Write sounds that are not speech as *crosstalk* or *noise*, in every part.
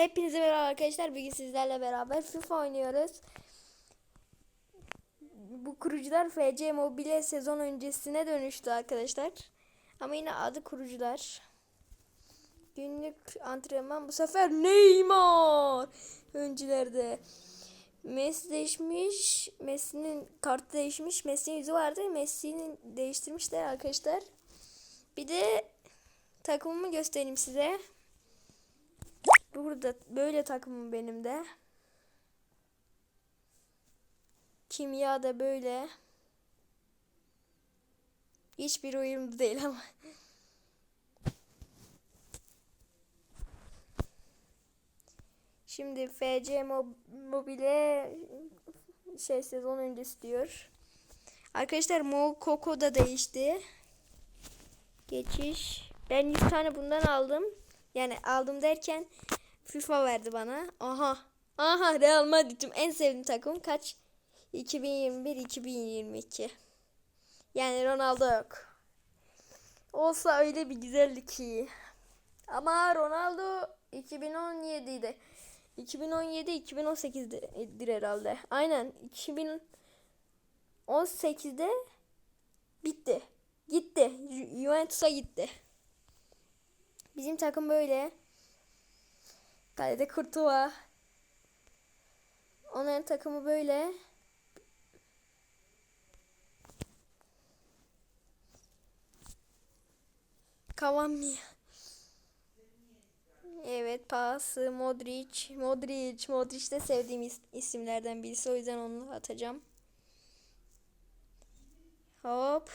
Hepinize merhaba arkadaşlar. Bugün sizlerle beraber FIFA oynuyoruz. Bu kurucular FC Mobile sezon öncesine dönüştü arkadaşlar. Ama yine adı kurucular. Günlük antrenman bu sefer Neymar. Öncülerde Messi değişmiş. Messi'nin kartı değişmiş. Messi'nin yüzü vardı. Messi'nin değiştirmişler arkadaşlar. Bir de takımımı göstereyim size. Burada böyle takımım benim de. Kimya da böyle. Hiçbir uyumlu değil ama. Şimdi FC Mob- Mobile şey sezon öncesi diyor. Arkadaşlar Mo Coco da değişti. Geçiş. Ben 100 tane bundan aldım. Yani aldım derken FIFA verdi bana. Aha. Aha Real Madrid'im en sevdiğim takım kaç? 2021-2022. Yani Ronaldo yok. Olsa öyle bir güzeldi ki. Ama Ronaldo 2017'de. 2017-2018'dir herhalde. Aynen 2018'de bitti. Gitti. Ju- Juventus'a gitti. Bizim takım böyle. Kalede Kurtuva. Onların takımı böyle. Kavamya. Evet pası Modric. Modric. Modric de sevdiğim is- isimlerden birisi. O yüzden onu atacağım. Hop.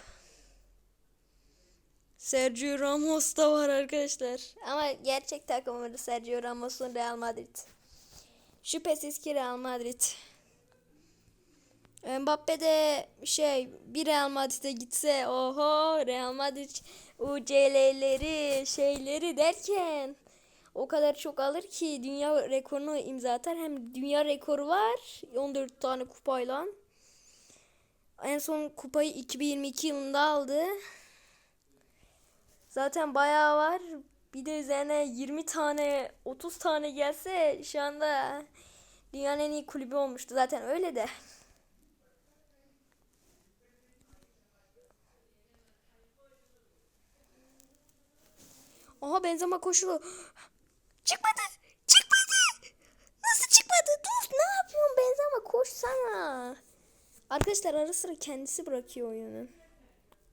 Sergio Ramos da var arkadaşlar. Ama gerçek takımı Sergio Ramos'un Real Madrid. Şüphesiz ki Real Madrid. Mbappe de şey bir Real Madrid'e gitse oho Real Madrid UCL'leri şeyleri derken o kadar çok alır ki dünya rekorunu imza atar. Hem dünya rekoru var 14 tane kupayla. En son kupayı 2022 yılında aldı. Zaten bayağı var. Bir de üzerine 20 tane 30 tane gelse şu anda dünyanın en iyi kulübü olmuştu. Zaten öyle de. Aha Benzema koşuyor. Çıkmadı. Çıkmadı. Nasıl çıkmadı? Dur ne yapıyorsun Benzema koşsana. Arkadaşlar ara sıra kendisi bırakıyor oyunu.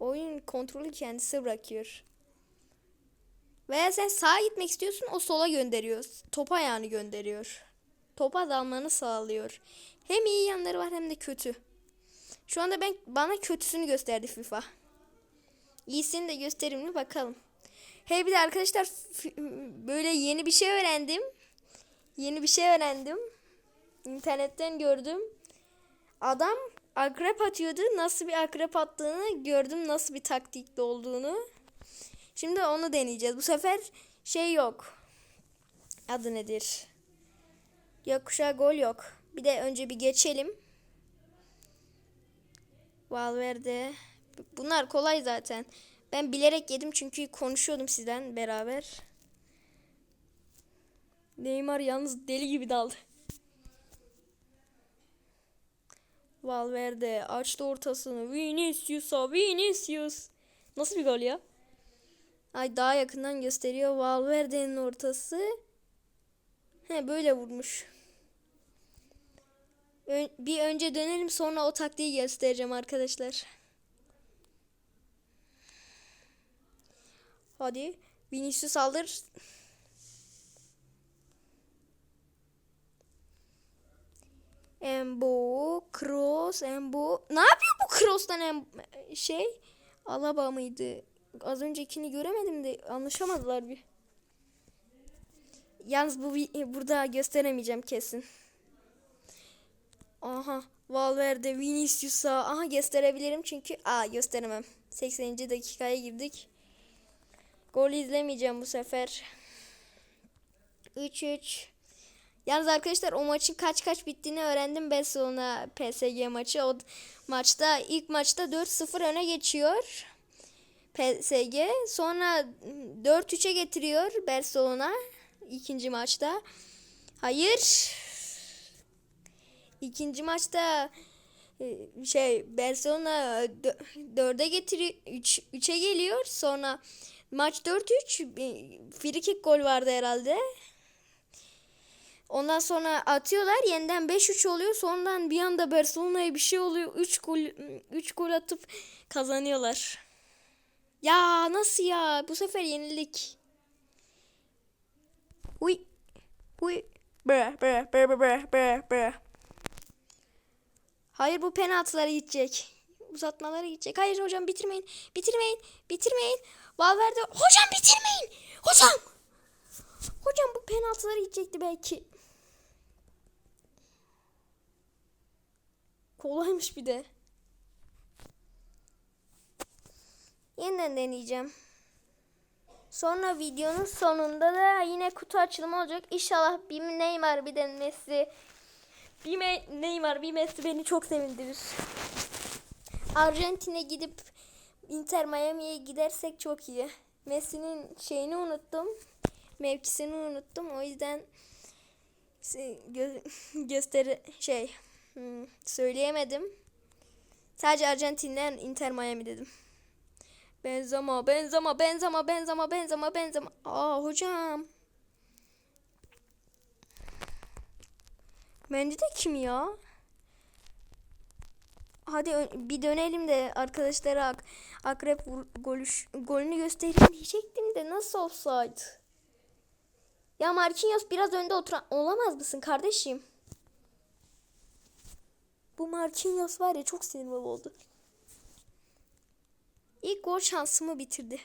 Oyun kontrolü kendisi bırakıyor. Veya sen sağa gitmek istiyorsun o sola gönderiyor. Topa yani gönderiyor. Topa dalmanı sağlıyor. Hem iyi yanları var hem de kötü. Şu anda ben bana kötüsünü gösterdi FIFA. İyisini de göstereyim mi bakalım. Hey bir de arkadaşlar böyle yeni bir şey öğrendim. Yeni bir şey öğrendim. İnternetten gördüm. Adam akrep atıyordu. Nasıl bir akrep attığını gördüm. Nasıl bir taktikte olduğunu. Şimdi onu deneyeceğiz. Bu sefer şey yok. Adı nedir? Gökkuşağı gol yok. Bir de önce bir geçelim. Valverde. Bunlar kolay zaten. Ben bilerek yedim çünkü konuşuyordum sizden beraber. Neymar yalnız deli gibi daldı. Valverde açtı ortasını. Vinicius'a Vinicius. Nasıl bir gol ya? Ay daha yakından gösteriyor. Valverde'nin ortası. He böyle vurmuş. Ö- bir önce dönelim sonra o taktiği göstereceğim arkadaşlar. Hadi. Vinicius aldır. Embo, Kroos, Embo. Ne yapıyor bu Kroos'tan em şey? Alaba mıydı? Az öncekini göremedim de anlaşamadılar bir. Yalnız bu vi- burada gösteremeyeceğim kesin. Aha Valverde Vinicius'a aha gösterebilirim çünkü aa gösteremem. 80. dakikaya girdik. Gol izlemeyeceğim bu sefer. 3-3. Yalnız arkadaşlar o maçın kaç kaç bittiğini öğrendim Barcelona PSG maçı. O maçta ilk maçta 4-0 öne geçiyor. PSG. Sonra 4-3'e getiriyor Barcelona ikinci maçta. Hayır. İkinci maçta e, şey Barcelona 4'e getiriyor 3 3'e geliyor. Sonra maç 4-3 free kick gol vardı herhalde. Ondan sonra atıyorlar. Yeniden 5-3 oluyor. Sonradan bir anda Barcelona'ya bir şey oluyor. 3 gol 3 gol atıp kazanıyorlar. Ya nasıl ya? Bu sefer yenildik. Huy. Huy. Bre bre bre bre bre bre bre. Hayır bu penaltılara gidecek. Uzatmalara gidecek. Hayır hocam bitirmeyin. Bitirmeyin. Bitirmeyin. Valverde hocam bitirmeyin. Hocam. Hocam bu penaltılara gidecekti belki. Kolaymış bir de. Yeniden deneyeceğim. Sonra videonun sonunda da yine kutu açılımı olacak. İnşallah bir Neymar bir de Messi bir Me Neymar bir Messi beni çok sevindirir. Arjantin'e gidip Inter Miami'ye gidersek çok iyi. Messi'nin şeyini unuttum. Mevkisini unuttum. O yüzden gö *laughs* göster şey hmm, söyleyemedim. Sadece Arjantin'den Inter Miami dedim. Benzema, Benzema, Benzema, Benzema, Benzema, Benzema. Aa hocam. Mendy de kim ya? Hadi bir dönelim de arkadaşlara ak akrep golü, golünü göstereyim diyecektim de nasıl olsaydı? Ya Marquinhos biraz önde oturan olamaz mısın kardeşim? Bu Marquinhos var ya çok sinirli oldu. İlk gol şansımı bitirdi.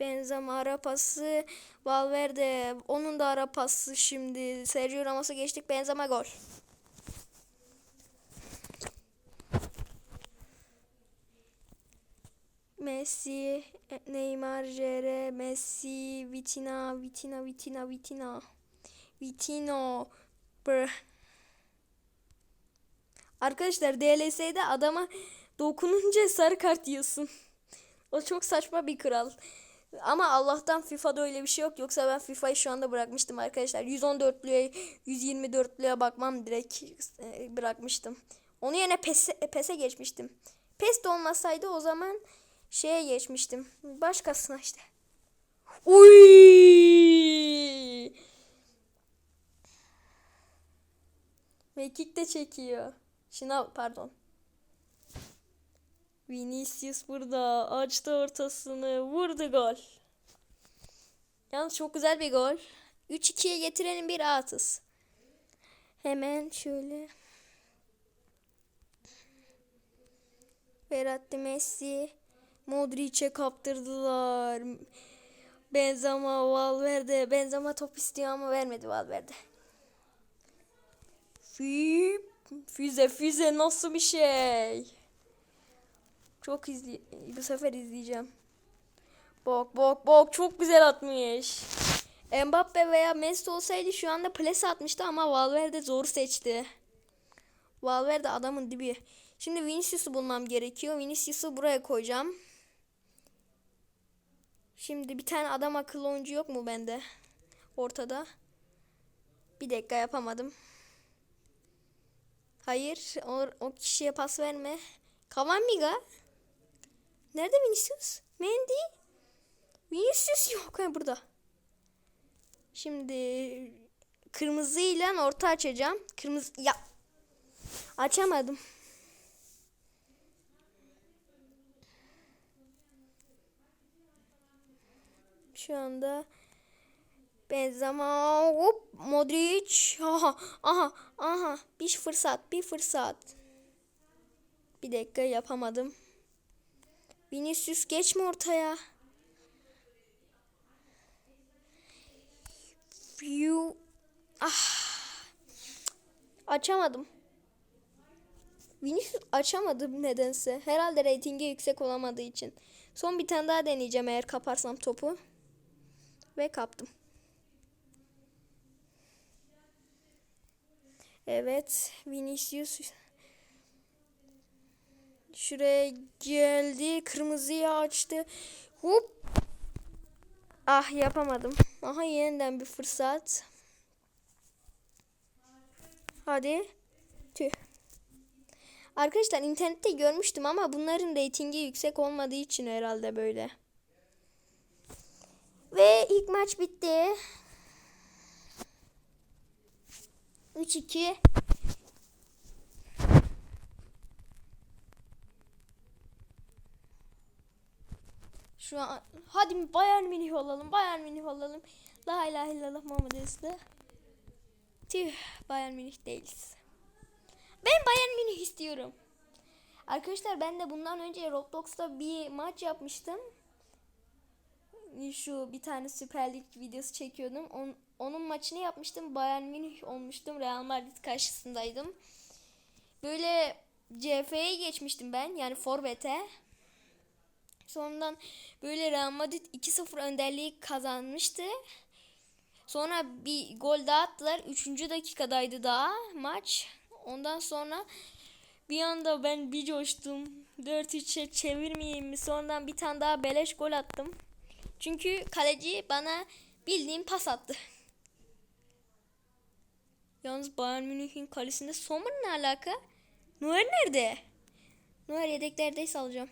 Benzema ara pası. Valverde onun da ara pası şimdi. Sergio Ramos'a geçtik. Benzema gol. Messi, Neymar, Jere, Messi, Vitina, Vitina, Vitina, Vitina. Vitino. Brr. Arkadaşlar DLS'de adama dokununca sarı kart yiyorsun. o çok saçma bir kral. Ama Allah'tan FIFA'da öyle bir şey yok. Yoksa ben FIFA'yı şu anda bırakmıştım arkadaşlar. 114'lüye 124'lüye bakmam direkt e, bırakmıştım. Onu yine PES'e PES geçmiştim. PES de olmasaydı o zaman şeye geçmiştim. Başkasına işte. Uy! Mekik de çekiyor. Şınav pardon. Vinicius burada açtı ortasını vurdu gol. Yalnız çok güzel bir gol. 3-2'ye getirelim bir atız. Hemen şöyle. Verratti Messi. Modric'e kaptırdılar. Benzema Valverde. Benzema top istiyor ama vermedi Valverde. Fip. Füze füze nasıl bir şey? Çok izli bu sefer izleyeceğim. Bak bak bak çok güzel atmış. Mbappe veya Messi olsaydı şu anda ples atmıştı ama Valverde zor seçti. Valverde adamın dibi. Şimdi Vinicius'u bulmam gerekiyor. Vinicius'u buraya koyacağım. Şimdi bir tane adam akıllı oyuncu yok mu bende? Ortada. Bir dakika yapamadım. Hayır. O, o kişiye pas verme. Kavamiga. Nerede Vinicius? Mendy. Vinicius yok. Ha, burada. Şimdi kırmızıyla orta açacağım. Kırmızı ya açamadım. Şu anda Benzema hop Modric. Aha aha aha. Bir fırsat bir fırsat. Bir dakika yapamadım. Vinicius geçme ortaya. Fiu ah. Açamadım. Vinicius açamadım nedense. Herhalde reytingi yüksek olamadığı için. Son bir tane daha deneyeceğim eğer kaparsam topu. Ve kaptım Evet. Vinicius şuraya geldi. Kırmızıyı açtı. Hop. Ah yapamadım. Aha yeniden bir fırsat. Hadi. Tüh. Arkadaşlar internette görmüştüm ama bunların reytingi yüksek olmadığı için herhalde böyle. Ve ilk maç bitti. 3-2. Şu an hadi Bayern Münih olalım. Bayern Münih olalım. La ilahe illallah Muhammed Resulullah. Tüh Bayern Münih değiliz. Ben Bayern Münih istiyorum. Arkadaşlar ben de bundan önce Roblox'ta bir maç yapmıştım. Şu bir tane Süper Lig videosu çekiyordum. On, onun maçını yapmıştım. Bayern Münih olmuştum. Real Madrid karşısındaydım. Böyle CF'ye geçmiştim ben. Yani Forvet'e. Sonradan böyle Real Madrid 2-0 önderliği kazanmıştı. Sonra bir gol daha attılar. Üçüncü dakikadaydı daha maç. Ondan sonra bir anda ben bir coştum. 4-3'e çevirmeyeyim mi? Sonradan bir tane daha beleş gol attım. Çünkü kaleci bana bildiğim pas attı. Yalnız Bayern Münih'in kalesinde Sommer ne alaka? Neuer nerede? Neuer yedeklerdeyse alacağım.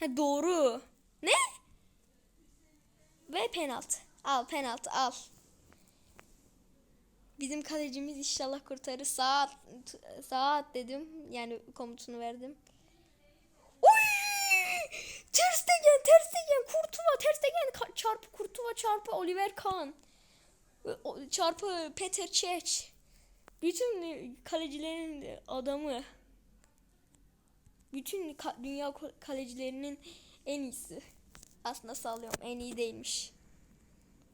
Ha doğru. Ne? Ve penaltı. Al penaltı al. Bizim kalecimiz inşallah kurtarır. Saat saat dedim. Yani komutunu verdim. Oy! Ter Stegen, Ter Stegen, Kurtuva, Ter Stegen ka- çarpı Kurtuva çarpı Oliver Kahn. Çarpı Peter Cech. Bütün kalecilerin adamı. Bütün ka- dünya kalecilerinin en iyisi. Aslında sallıyorum en iyi değilmiş.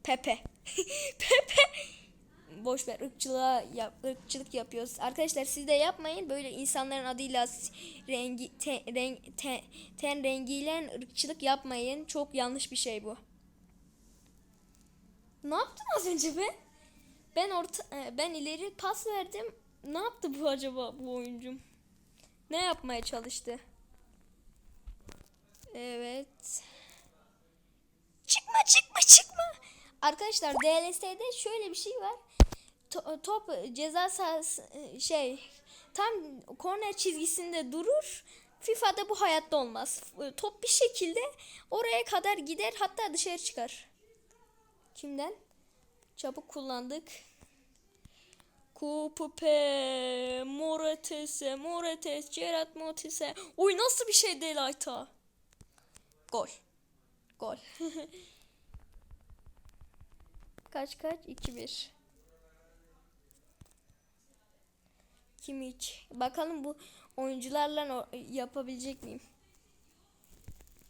Pepe. *laughs* Pepe. Boş ver ırkçılığa yap, ırkçılık yapıyoruz. Arkadaşlar siz de yapmayın. Böyle insanların adıyla rengi te, renk, te- ten rengiyle ırkçılık yapmayın. Çok yanlış bir şey bu. Ne yaptın az önce be? Ben orta e, ben ileri pas verdim. Ne yaptı bu acaba bu oyuncum? Ne yapmaya çalıştı? Evet. Çıkma çıkma çıkma. Arkadaşlar DLS'de şöyle bir şey var. To- top ceza sahası şey tam korner çizgisinde durur. FIFA'da bu hayatta olmaz. Top bir şekilde oraya kadar gider hatta dışarı çıkar. Kimden? Çabuk kullandık. Kupupe, Morates'e, Morates, Gerard Morates'e. Oy nasıl bir şey değil Ayta. Gol. Gol. *laughs* kaç kaç? 2-1. Kim hiç? Bakalım bu oyuncularla yapabilecek miyim?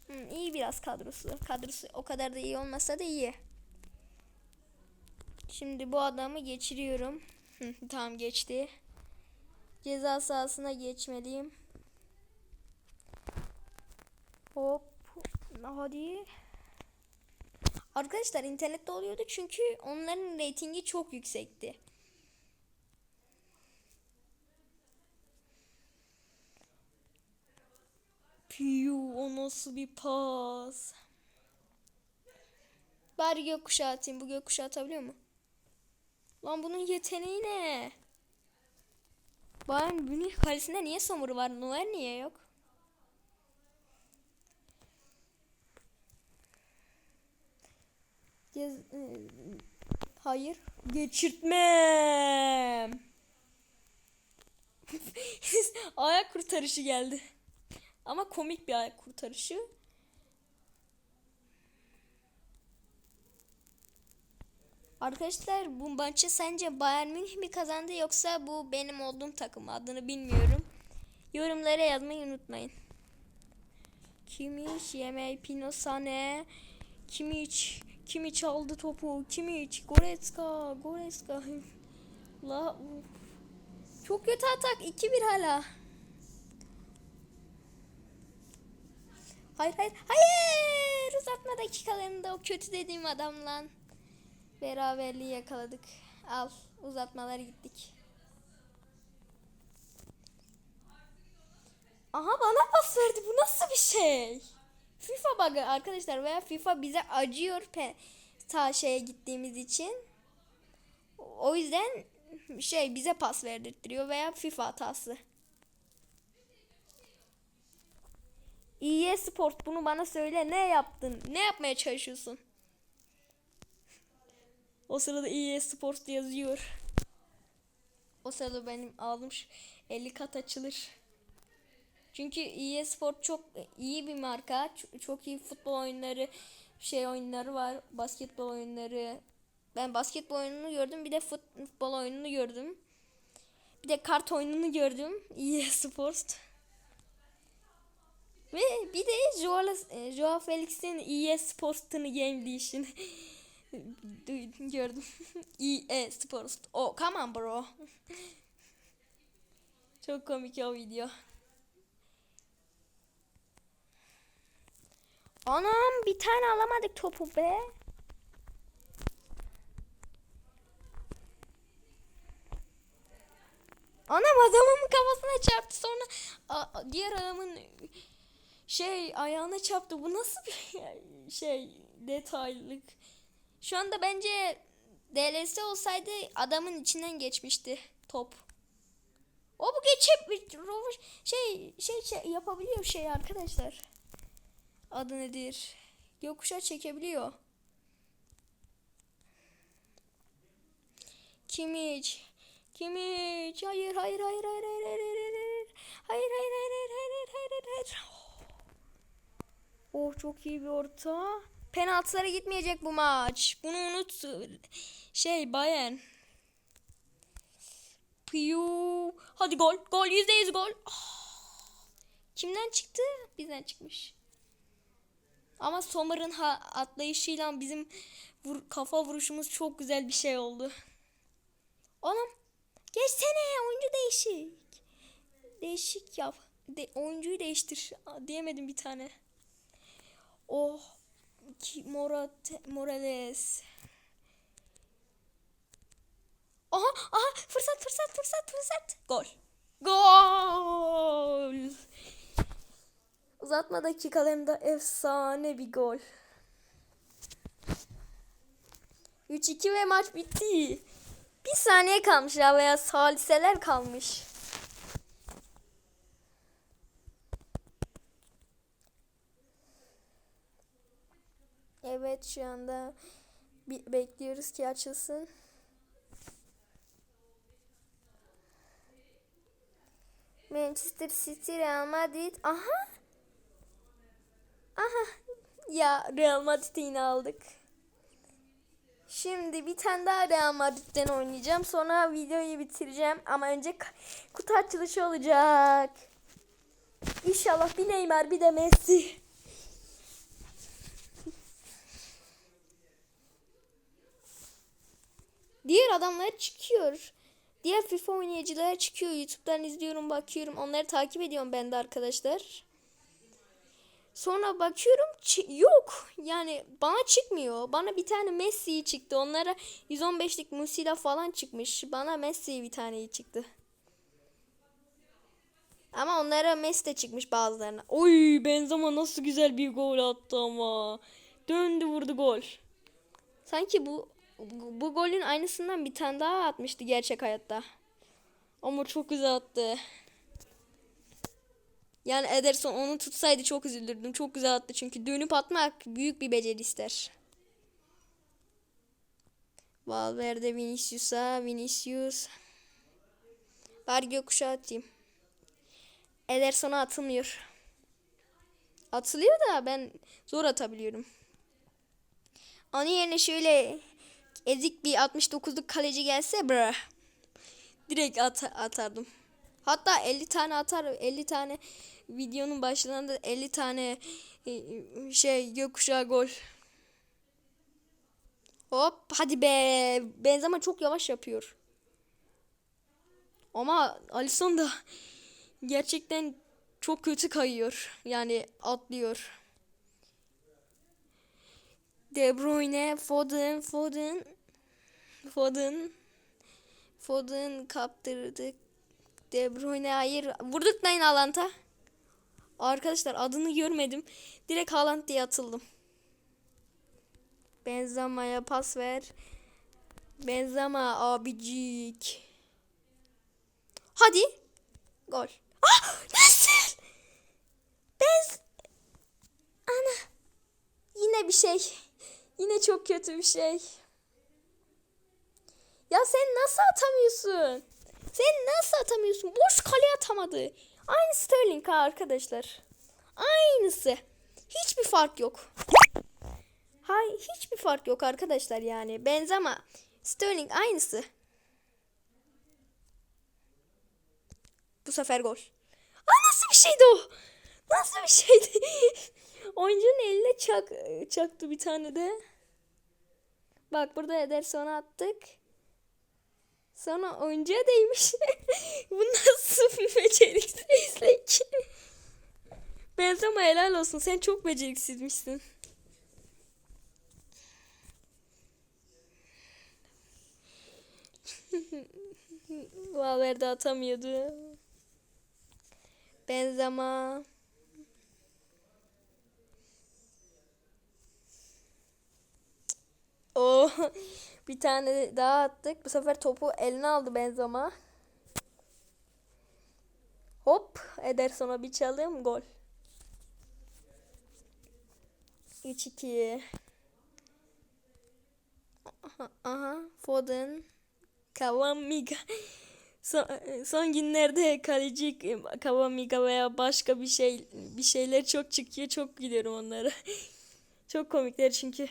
Hmm, iyi biraz kadrosu. Kadrosu o kadar da iyi olmasa da iyi. Şimdi bu adamı geçiriyorum. Tamam geçti. Ceza sahasına geçmeliyim. Hop. Hadi. Arkadaşlar internette oluyordu çünkü onların reytingi çok yüksekti. Piyu o nasıl bir pas. Bari gökkuşağı atayım. Bu gökkuşağı atabiliyor mu? Lan bunun yeteneği ne? Bayern Münih kalesinde niye Somur var? Neuer niye yok? Gez... e, Hayır. Geçirtmem. *laughs* ayak kurtarışı geldi. Ama komik bir ayak kurtarışı. Arkadaşlar bu maçı sence Bayern Münih mi kazandı yoksa bu benim olduğum takım adını bilmiyorum. Yorumlara yazmayı unutmayın. Kimmich, Yemey, Pino, Sane, Kimmich, Kimmich aldı topu, Kimmich, Goretzka, Goretzka. *laughs* La, uf. Çok kötü atak, 2-1 hala. Hayır hayır hayır uzatma dakikalarında o kötü dediğim adamla beraberliği yakaladık. Al uzatmalar gittik. Aha bana pas verdi bu nasıl bir şey? FIFA bug'ı arkadaşlar veya FIFA bize acıyor. Pe Ta şeye gittiğimiz için. O yüzden şey bize pas verdirtiyor veya FIFA hatası. EA Sport bunu bana söyle ne yaptın? Ne yapmaya çalışıyorsun? O sırada EA Sport yazıyor. O sırada benim ağzım şu 50 kat açılır. Çünkü EA Sport çok iyi bir marka. Çok iyi futbol oyunları, şey oyunları var. Basketbol oyunları. Ben basketbol oyununu gördüm. Bir de fut- futbol oyununu gördüm. Bir de kart oyununu gördüm. EA Sport. Ve bir de Joao, e, Joao Felix'in EA Sports'ını gameleyişini duydum, *laughs* gördüm. *laughs* EA Sports. Oh, come on bro. *laughs* Çok komik o video. Anam bir tane alamadık topu be. Anam adamın kafasına çarptı sonra a- diğer adamın şey ayağına çarptı. Bu nasıl bir *laughs* şey detaylık. Şu anda bence DLS olsaydı adamın içinden geçmişti top. O bu geçip şey şey şey yapabiliyor şey arkadaşlar. Adı nedir? Yokuşa çekebiliyor. Kimiç. Kimiç. Hayır hayır hayır hayır hayır hayır hayır. Hayır hayır hayır hayır hayır hayır hayır hayır. Oh çok iyi bir orta. Penaltılara gitmeyecek bu maç. Bunu unut. Şey Bayern. Piyu. Hadi gol. Gol yüzde yüz gol. Ah. Kimden çıktı? Bizden çıkmış. Ama Sommer'ın atlayışıyla bizim vur- kafa vuruşumuz çok güzel bir şey oldu. Oğlum geçsene oyuncu değişik. Değişik yap. De, oyuncuyu değiştir. Diyemedim bir tane. Oh. Morat, Morales. Aha aha fırsat fırsat fırsat fırsat. Gol. Gol. Uzatma dakikalarında efsane bir gol. 3-2 ve maç bitti. Bir saniye kalmış ya veya saliseler kalmış. Evet şu anda bekliyoruz ki açılsın. Manchester City, Real Madrid. Aha. Aha. Ya Real Madrid'i yine aldık. Şimdi bir tane daha Real Madrid'den oynayacağım. Sonra videoyu bitireceğim. Ama önce kutu açılışı olacak. İnşallah bir Neymar bir de Messi. Diğer adamlar çıkıyor. Diğer FIFA oynayıcılar çıkıyor. YouTube'dan izliyorum, bakıyorum. Onları takip ediyorum ben de arkadaşlar. Sonra bakıyorum yok. Yani bana çıkmıyor. Bana bir tane Messi çıktı. Onlara 115'lik Musiala falan çıkmış. Bana Messi bir tane çıktı. Ama onlara Messi de çıkmış bazılarına. Oy Benzema nasıl güzel bir gol attı ama. Döndü vurdu gol. Sanki bu bu, golün aynısından bir tane daha atmıştı gerçek hayatta. Ama çok güzel attı. Yani Ederson onu tutsaydı çok üzülürdüm. Çok güzel attı çünkü dönüp atmak büyük bir beceri ister. Valverde Vinicius'a Vinicius. Ver gökkuşağı atayım. Ederson'a atılmıyor. Atılıyor da ben zor atabiliyorum. Onun yerine şöyle ezik bir 69'luk kaleci gelse bra. Direkt at atardım. Hatta 50 tane atar 50 tane videonun başlarında 50 tane e, şey gökkuşağı gol. Hop hadi be. Benzema çok yavaş yapıyor. Ama Alisson da gerçekten çok kötü kayıyor. Yani atlıyor. De Bruyne, Foden, Foden, Foden, Foden kaptırdık. De Bruyne hayır. Vurduk lan Haaland'a. Arkadaşlar adını görmedim. Direkt Haaland diye atıldım. Benzema'ya pas ver. Benzema abicik. Hadi. Gol. Ah! Nasıl? Benz... Ana. Yine bir şey. Yine çok kötü bir şey. Ya sen nasıl atamıyorsun? Sen nasıl atamıyorsun? Boş kaleye atamadı. Aynı Sterling arkadaşlar. Aynısı. Hiçbir fark yok. Hay hiçbir fark yok arkadaşlar yani. Benzema, Sterling aynısı. Bu sefer gol. Aa nasıl bir şeydi o? Nasıl bir şeydi? *laughs* Oyuncunun eline çak çaktı bir tane de. Bak burada Ederson'a attık. Sonra oyuncuya değmiş. *laughs* Bu nasıl bir beceriksizlik? Benzema helal olsun. Sen çok beceriksizmişsin. *laughs* Valverde atamıyordu. Benzema. O *laughs* bir tane daha attık. Bu sefer topu eline aldı Benzema. Hop Ederson'a bir çalım gol. 3-2. Aha, aha Foden. Kavamiga. *laughs* Son, son günlerde kaleci Kavamiga veya başka bir şey bir şeyler çok çıkıyor. Çok gülüyorum onlara. *laughs* çok komikler çünkü.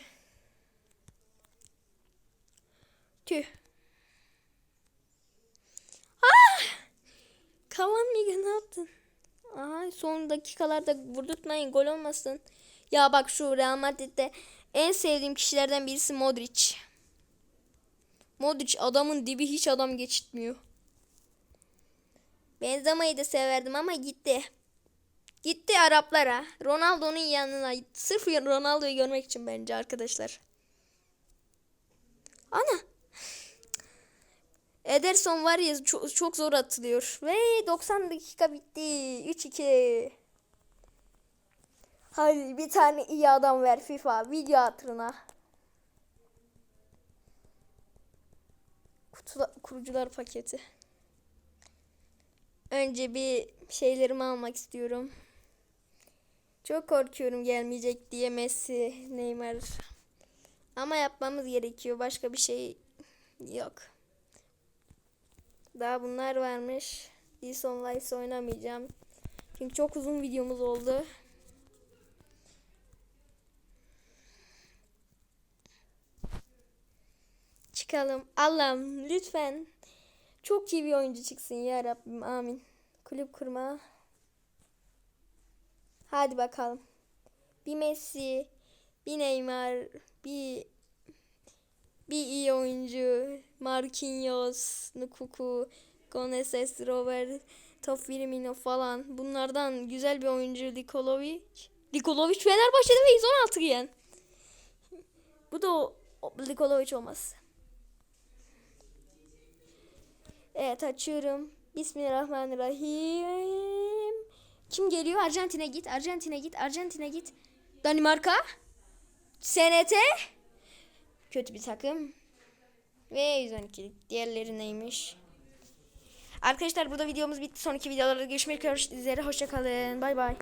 Tüh. Ah! Kavamiga ne yaptın? Aha son dakikalarda vurdurtmayın gol olmasın. Ya bak şu Real Madrid'de en sevdiğim kişilerden birisi Modric. Modric adamın dibi hiç adam geçitmiyor. Benzema'yı da severdim ama gitti. Gitti Araplara. Ronaldo'nun yanına. Sırf Ronaldo'yu görmek için bence arkadaşlar. Ana. Ederson var ya çok, çok zor atılıyor. Ve 90 dakika bitti. 3-2. Hadi bir tane iyi adam ver FIFA. Video hatırına. Kutula, kurucular paketi. Önce bir şeylerimi almak istiyorum. Çok korkuyorum gelmeyecek diye Messi, Neymar. Ama yapmamız gerekiyor. Başka bir şey yok. Daha bunlar varmış. Wilson Lice oynamayacağım. Çünkü çok uzun videomuz oldu. Çıkalım. Allah'ım lütfen çok iyi bir oyuncu çıksın ya Rabbim. Amin. Kulüp kurma. Hadi bakalım. Bir Messi, bir Neymar, bir bir iyi oyuncu. Marquinhos, Nkuku, Goneses, Robert, Top Firmino falan. Bunlardan güzel bir oyuncu Likolovic. Likolovic Fenerbahçe'de ve 116 giyen. Bu da o, o Likolovic olmaz. Evet açıyorum. Bismillahirrahmanirrahim. Kim geliyor? Arjantin'e git. Arjantin'e git. Arjantin'e git. Danimarka. SNT. Kötü bir takım. Ve 112. Diğerleri neymiş? Arkadaşlar burada videomuz bitti. Sonraki videolarda görüşmek üzere. Hoşçakalın. Bay bay.